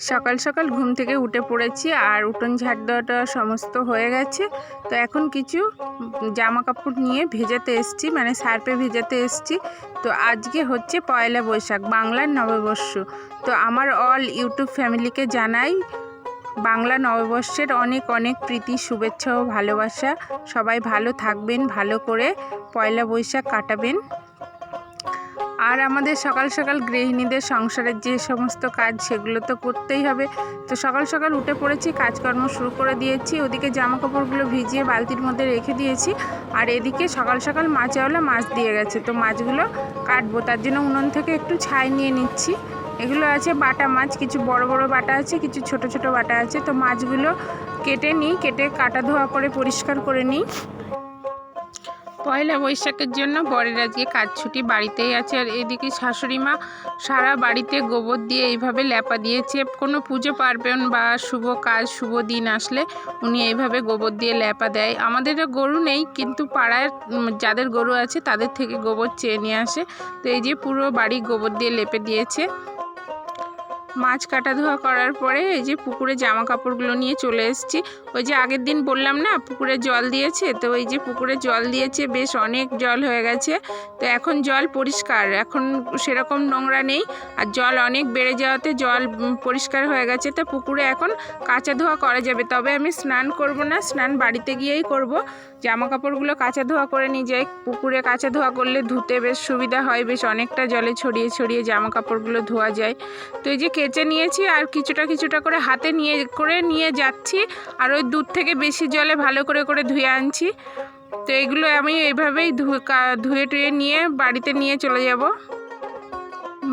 সকাল সকাল ঘুম থেকে উঠে পড়েছি আর উঠোন ঝাড় দেওয়াটা সমস্ত হয়ে গেছে। তো এখন কিছু জামা কাপড় নিয়ে ভেজাতে এসছি মানে সার্পে ভেজাতে এসছি। তো আজকে হচ্ছে পয়লা বৈশাখ, বাংলার নববর্ষ। তো আমার অল ইউটিউব ফ্যামিলিকে জানাই, বাংলা নববর্ষের অনেক অনেক প্রীতি, শুভেচ্ছা ও ভালোবাসা। সবাই ভালো থাকবেন, ভালো করে পয়লা বৈশাখ কাটাবেন। আর আমাদের সকাল সকাল গৃহিণীদের সংসারের যে সমস্ত কাজ সেগুলো তো করতেই হবে। তো সকাল সকাল উঠে পড়েছি, কাজকর্ম শুরু করে দিয়েছি। ওদিকে জামা কাপড়গুলো ভিজিয়ে বালতির মধ্যে রেখে দিয়েছি। আর এদিকে সকাল সকাল মাছওয়ালা মাছ দিয়ে গেছে। তো মাছগুলো কাটবো। তার জন্য উনুন থেকে একটু ছাই নিয়ে নিচ্ছি। এগুলো আছে বাটা মাছ, কিছু বড় বড় বাটা আছে, কিছু ছোট ছোট বাটা আছে। তো মাছগুলো কেটে নিই, কেটে কাটা ধোয়া করে পরিষ্কার করে নিই। পয়লা বৈশাখের জন্য বরের আজকে কাজ ছুটি, বাড়িতেই আছে। আর এদিকে শাশুড়ি মা সারা বাড়িতে গোবর দিয়ে এইভাবে ল্যাপা দিয়েছে। কোনো পুজো পার্বণ বা শুভ কাজ, শুভ দিন আসলে উনি এইভাবে গোবর দিয়ে ল্যাপা দেয়। আমাদের গরু নেই, কিন্তু পাড়ায় যাদের গরু আছে তাদের থেকে গোবর চেয়ে নিয়ে আসে। তো এই যে পুরো বাড়ি গোবর দিয়ে লেপে দিয়েছে। মাছ কাটা ধোয়া করার পরে এই যে পুকুরে জামা কাপড়গুলো নিয়ে চলে এসেছি। ওই যে আগের দিন বললাম না, পুকুরে জল দিয়েছে, তো ওই যে পুকুরে জল দিয়েছে, বেশ অনেক জল হয়ে গেছে। তো এখন জল পরিষ্কার, এখন সেরকম নোংরা নেই। আর জল অনেক বেড়ে যাওয়াতে জল পরিষ্কার হয়ে গেছে। তো পুকুরে এখন কাঁচা ধোয়া করা যাবে। তবে আমি স্নান করব না, স্নান বাড়িতে গিয়েই করব। জামা কাপড়গুলো কাঁচা ধোয়া করে নিয়ে যাই। পুকুরে কাঁচা ধোয়া করলে ধুতে বেশ সুবিধা হয়, বেশ অনেকটা জলে ছড়িয়ে ছড়িয়ে জামা কাপড়গুলো ধোয়া যায়। তো এই যে কেচে নিয়েছি আর কিছুটা কিছুটা করে হাতে নিয়ে, করে নিয়ে যাচ্ছি আর ওই দূর থেকে বেশি জলে ভালো করে করে ধুয়ে আনছি। তো এগুলো আমি এইভাবেই ধুয়ে টুয়ে নিয়ে বাড়িতে নিয়ে চলে যাব।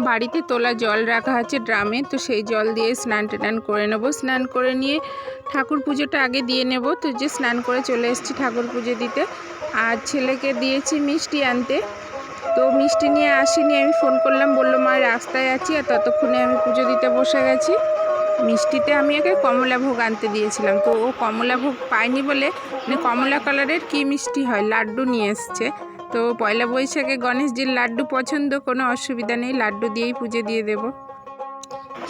বাড়িতে তোলা জল রাখা আছে ড্রামে, তো সেই জল দিয়ে স্নান টান করে নেব। স্নান করে নিয়ে ঠাকুর পুজোটা আগে দিয়ে নেব। তো যে স্নান করে চলে এসেছি ঠাকুর পুজো দিতে। আর ছেলেকে দিয়েছি মিষ্টি আনতে। তো মিষ্টি নিয়ে আসিনি, আমি ফোন করলাম, বলল, মা, রাস্তায় আছি আর ততক্ষণে আমি পুজো দিতে বসে গেছি। মিষ্টিতে আমি ওকে কমলা ভোগ আনতে দিয়েছিলাম, তো ও কমলা ভোগ পায়নি বলে মানে কমলা কালারের কি মিষ্টি হয়, লাড্ডু নিয়ে এসছে। তো পয়লা বৈশাখে গণেশজির লাড্ডু পছন্দ, কোনো অসুবিধা নেই, লাড্ডু দিয়েই পুজো দিয়ে দেব।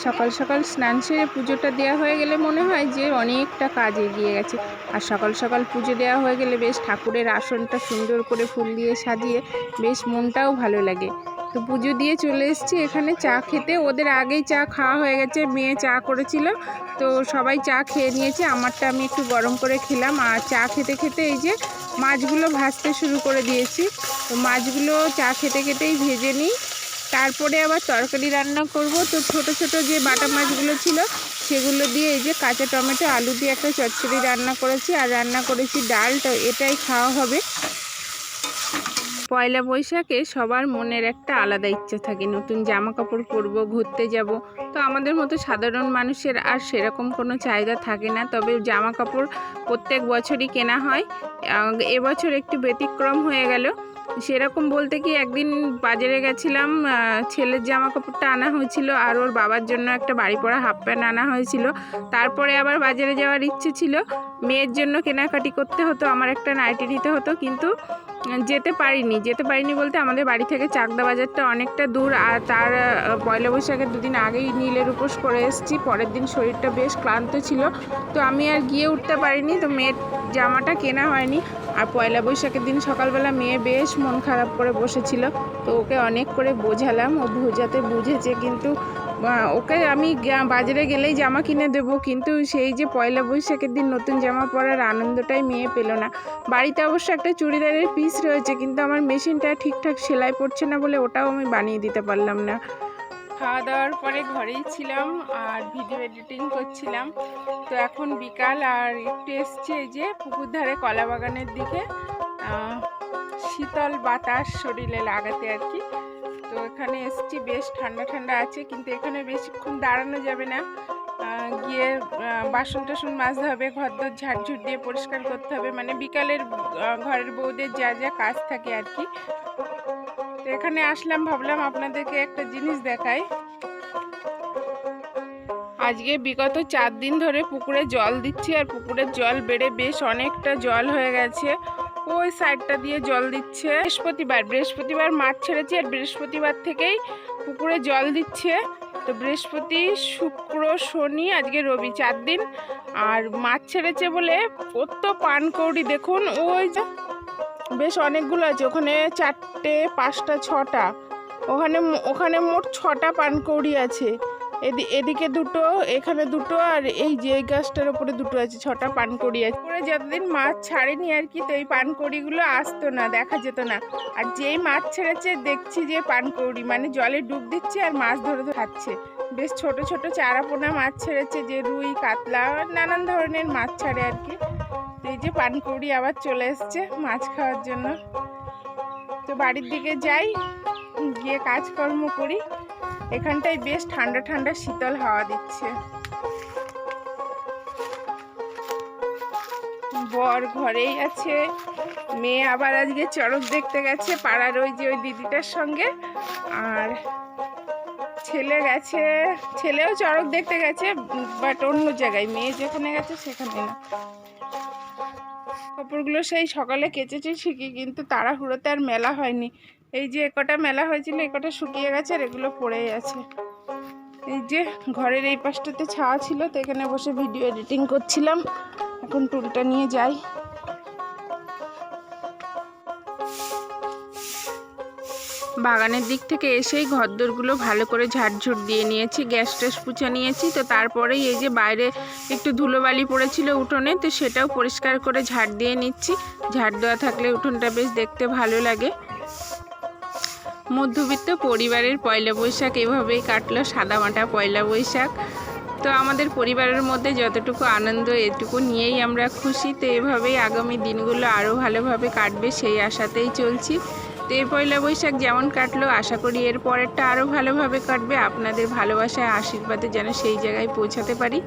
সকাল সকাল স্নান সেরে পুজোটা দেওয়া হয়ে গেলে মনে হয় যে অনেকটা কাজ এগিয়ে গেছে। আর সকাল সকাল পুজো দেওয়া হয়ে গেলে বেশ ঠাকুরের আসনটা সুন্দর করে ফুল দিয়ে সাজিয়ে বেশ মনটাও ভালো লাগে। তো পুজো দিয়ে চলে এসেছি এখানে চা খেতে। ওদের আগেই চা খাওয়া হয়ে গেছে, মেয়ে চা করেছিল। তো সবাই চা খেয়ে নিয়েছে। আমারটা আমি একটু গরম করে খেলাম। আর চা খেতে খেতে এই যে মাছগুলো ভাজতে শুরু করে দিয়েছি। তো মাছগুলো চা খেতে খেতেই ভেজে নিই। তারপরে আবার তরকারি রান্না করব। তো ছোট ছোট যে বাটা মাছগুলো ছিল, সেগুলো দিয়ে এই যে কাঁচা টমেটো, আলু দিয়ে একটা চচ্চড়ি রান্না করেছি। আর রান্না করেছি ডাল তো এটাই খাওয়া হবে। পয়লা বৈশাখে সবার মনের একটা আলাদা ইচ্ছা থাকে। নতুন জামা কাপড় পরবো, ঘুরতে যাব। তো আমাদের মতো সাধারণ মানুষের আর সেরকম কোনো চাহিদা থাকে না। তবে জামা কাপড় প্রত্যেক বছরই কেনা হয়। এবছর একটু ব্যতিক্রম হয়ে গেল। সেরকম বলতে কি একদিন বাজারে গেছিলাম ছেলের জামা কাপড়টা আনা হয়েছিল আর ওর বাবার জন্য একটা বাড়ি পরা হাফ প্যান্ট আনা হয়েছিল। তারপরে আবার বাজারে যাওয়ার ইচ্ছে ছিল। মেয়ের জন্য কেনাকাটি করতে হতো, আমার একটা নাইটি নিতে হতো, কিন্তু যেতে পারিনি। যেতে পারিনি বলতে আমাদের বাড়ি থেকে চাকদা বাজারটা অনেকটা দূর, আর তার পয়লা বৈশাখের দুদিন আগেই নীলের উপোস করে এসেছি। পরের দিন শরীরটা বেশ ক্লান্ত ছিল, তো আমি আর গিয়ে উঠতে পারিনি, তো মেয়ের জামাটা কেনা হয়নি। আর পয়লা বৈশাখের দিন সকালবেলা মেয়ে বেশ মন খারাপ করে বসেছিল, তো ওকে অনেক করে বোঝালাম, ও বোঝাতে বুঝেছে, কিন্তু ওকে আমি বাজারে গেলেই জামা কিনে দেবো। কিন্তু সেই যে পয়লা বৈশাখের দিন নতুন জামা পরার আনন্দটাই মেয়ে পেল না। বাড়িতে অবশ্য একটা চুড়িদারের পিস রয়েছে, কিন্তু আমার মেশিনটা ঠিকঠাক সেলাই পড়ছে না বলে ওটাও আমি বানিয়ে দিতে পারলাম না। খাওয়া দাওয়ার পরে ঘরেই ছিলাম আর ভিডিও এডিটিং করছিলাম। তো এখন বিকাল আর একটু এসছে যে পুকুর ধারে কলা বাগানের দিকে শীতল বাতাস শরীরে লাগাতে আর কি। তো এখানে এসছি, বেশ ঠান্ডা ঠান্ডা আছে, কিন্তু এখানে বেশিক্ষণ দাঁড়ানো যাবে না। গিয়ে বাসন টাসন মাজতে হবে ঘর দর ঝাড়ঝুট দিয়ে পরিষ্কার করতে হবে মানে বিকালের ঘরের বউদের যা যা কাজ থাকে আর কি। তো এখানে আসলাম, ভাবলাম আপনাদেরকে একটা জিনিস দেখাই। আজকে বিগত চার দিন ধরে পুকুরে জল দিচ্ছি, আর পুকুরের জল বেড়ে বেশ অনেকটা জল হয়ে গেছে। ওই সাইডটা দিয়ে জল দিচ্ছে। বৃহস্পতিবার বৃহস্পতিবার মাছ ছেড়েছি আর বৃহস্পতিবার থেকেই পুকুরে জল দিচ্ছে। তো বৃহস্পতি, শুক্র, শনি, আজকে রবি চার দিন। আর মাছ ছেড়েছে বলে কত পানকৌড়ি দেখুন, ওই যে বেশ অনেকগুলো আছে। ওখানে চারটে, পাঁচটা, ছটা। ওখানে ওখানে মোট ছটা পানকৌড়ি আছে। এদিকে দুটো, এখানে দুটো, আর এই যে গাছটার উপরে দুটো আছে, ছটা পানকড়ি আছে। পরে যতদিন মাছ ছাড়েনি আর কি, তো এই পানকড়িগুলো আসতো না, দেখা যেত না। আর যেই মাছ ছেড়েছে, দেখছি যে পানকৌড়ি মানে জলে ডুব দিচ্ছে আর মাছ ধরে ধরে খাচ্ছে। বেশ ছোট ছোট চারাপোনা মাছ ছেড়েছে, যে রুই, কাতলা নানান ধরনের মাছ ছাড়ে আর কি। এই যে পানকৌড়ি আবার চলে এসছে মাছ খাওয়ার জন্য। তো বাড়ির দিকে যাই, গিয়ে কাজকর্ম করি। এখানটায় বেশ ঠান্ডা ঠান্ডা শীতল হাওয়া দিচ্ছে। বর ঘরেই আছে। মেয়ে আবার আজকে চড়ক দেখতে গেছে, পাড়ার ওই যে ওই দিদিটার সঙ্গে। আর ছেলে গেছে, ছেলেও চড়ক দেখতে গেছে বাট অন্য জায়গায়। মেয়ে যেখানে গেছে সেখানে না। কাপড়গুলো সেই সকালে কেচেছি ঠিকই, কিন্তু তাড়াহুড়োতে আর মেলা হয়নি। এই যে একটা মেলা হয়েছিল একটা শুকিয়ে গেছে আর এগুলো পড়েই আছে। এই যে ঘরের এই পাশটাতে ছাওয়া ছিল, তো এখানে বসে ভিডিও এডিটিং করছিলাম। এখন টুলটা নিয়ে যাই। বাগানের দিক থেকে এসেই ঘরদোরগুলো ভালো করে ঝাড়ঝুট দিয়ে নিয়েছি, গ্যাস ট্যাস পুছে নিয়েছি। তো তারপরেই এই যে বাইরে একটু ধুলোবালি পড়েছিল উঠোনে, তো সেটাও পরিষ্কার করে ঝাড় দিয়ে নিচ্ছি। ঝাড় দেওয়া থাকলে উঠোনটা বেশ দেখতে ভালো লাগে। মধ্যবিত্ত পরিবারের পয়লা বৈশাখ এভাবেই কাটলো সাদামাটা পয়লা বৈশাখ। তো আমাদের পরিবারের মধ্যে যতটুকু আনন্দ এটুকু নিয়েই আমরা খুশি। তো এভাবেই আগামী দিনগুলো আরও ভালোভাবে কাটবে, সেই আশাতেই চলছি। তো এই পয়লা বৈশাখ যেমন কাটলো, আশা করি এর পরেরটা আরও ভালোভাবে কাটবে। আপনাদের ভালোবাসায়, আশীর্বাদে যেন সেই জায়গায় পৌঁছাতে পারি।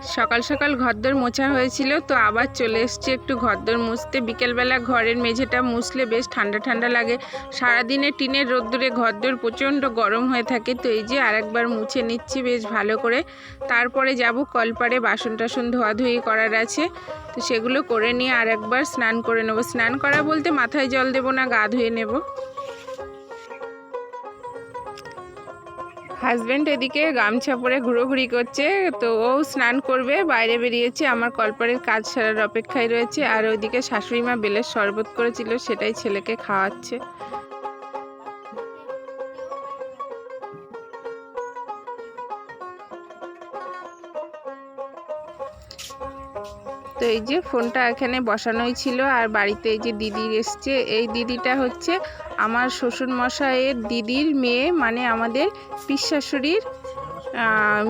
সকাল সকাল ঘরদোর মোছা হয়েছিল, তো আবার চলে এসছে একটু ঘরদোর মুছতে। বিকেলবেলা ঘরের মেঝেটা মুছলে বেশ ঠান্ডা ঠান্ডা লাগে। সারাদিনে টিনের রোদ্দুরে ঘরদোর প্রচণ্ড গরম হয়ে থাকে, তো এই যে আরেকবার মুছে নিচ্ছি বেশ ভালো করে। তারপরে যাব কলপারে বাসন টাসন ধোয়াধুয়ি করার আছে, তো সেগুলো করে নিয়ে আরেকবার স্নান করে নেব। স্নান করা বলতে মাথায় জল দেবো না, গা ধুয়ে নেব। হাজব্যান্ড এদিকে গামছা পরে ঘুরোঘুরি করছে, তো ও স্নান করবে, বাইরে বেরিয়েছে, আমার কলপারের কাজ সারার অপেক্ষায় রয়েছে, আর ওইদিকে শাশুড়ি মা বেলের শরবত করেছিল, সেটাই ছেলেকে খাওয়াচ্ছে। তো এই যে ফোনটা এখানে বসানোই ছিল, আর বাড়িতে এই যে দিদি এসছে, এই দিদিটা হচ্ছে আমার শ্বশুর মশাইয়ের দিদির মেয়ে মানে আমাদের পিসাশুড়ির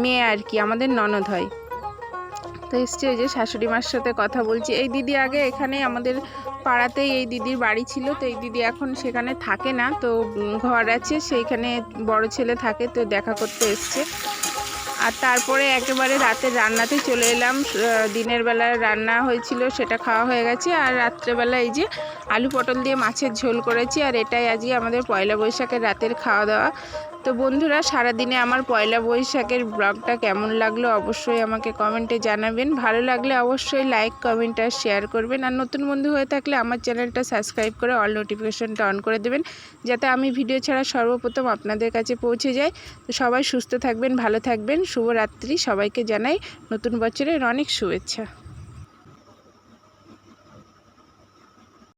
মেয়ে আর কি, আমাদের ননদ হয়। তো এসছে ওই যে শাশুড়ি মার সাথে কথা বলছি। এই দিদি আগে এখানে আমাদের পাড়াতেই এই দিদির বাড়ি ছিল, তো এই দিদি এখন সেখানে থাকে না, তো ঘর আছে, সেইখানে বড় ছেলে থাকে, তো দেখা করতে এসছে। আর তারপরে একেবারে রাতে রান্নাতে চলে এলাম। দিনের বেলা রান্না হয়েছিল, সেটা খাওয়া হয়ে গেছে। আর রাত্রেবেলা এই যে আলু পটল দিয়ে মাছের ঝোল করেছি, আর এটাই আজকে আমাদের পয়লা বৈশাখের রাতের খাওয়া দাওয়া। তো বন্ধুরা, সারাদিনে আমার পয়লা বৈশাখের ব্লগটা কেমন লাগল অবশ্যই আমাকে কমেন্টে জানাবেন। ভালো লাগলে অবশ্যই লাইক, কমেন্ট আর শেয়ার করবেন। আর নতুন বন্ধু হয়ে থাকলে আমার চ্যানেলটা সাবস্ক্রাইব করে অল নোটিফিকেশনটা অন করে দেবেন, যাতে আমি ভিডিও ছাড়া সর্বপ্রথম আপনাদের কাছে পৌঁছে যায় তো সবাই সুস্থ থাকবেন, ভালো থাকবেন। শুভরাত্রি সবাইকে জানাই নতুন বছরের অনেক শুভেচ্ছা।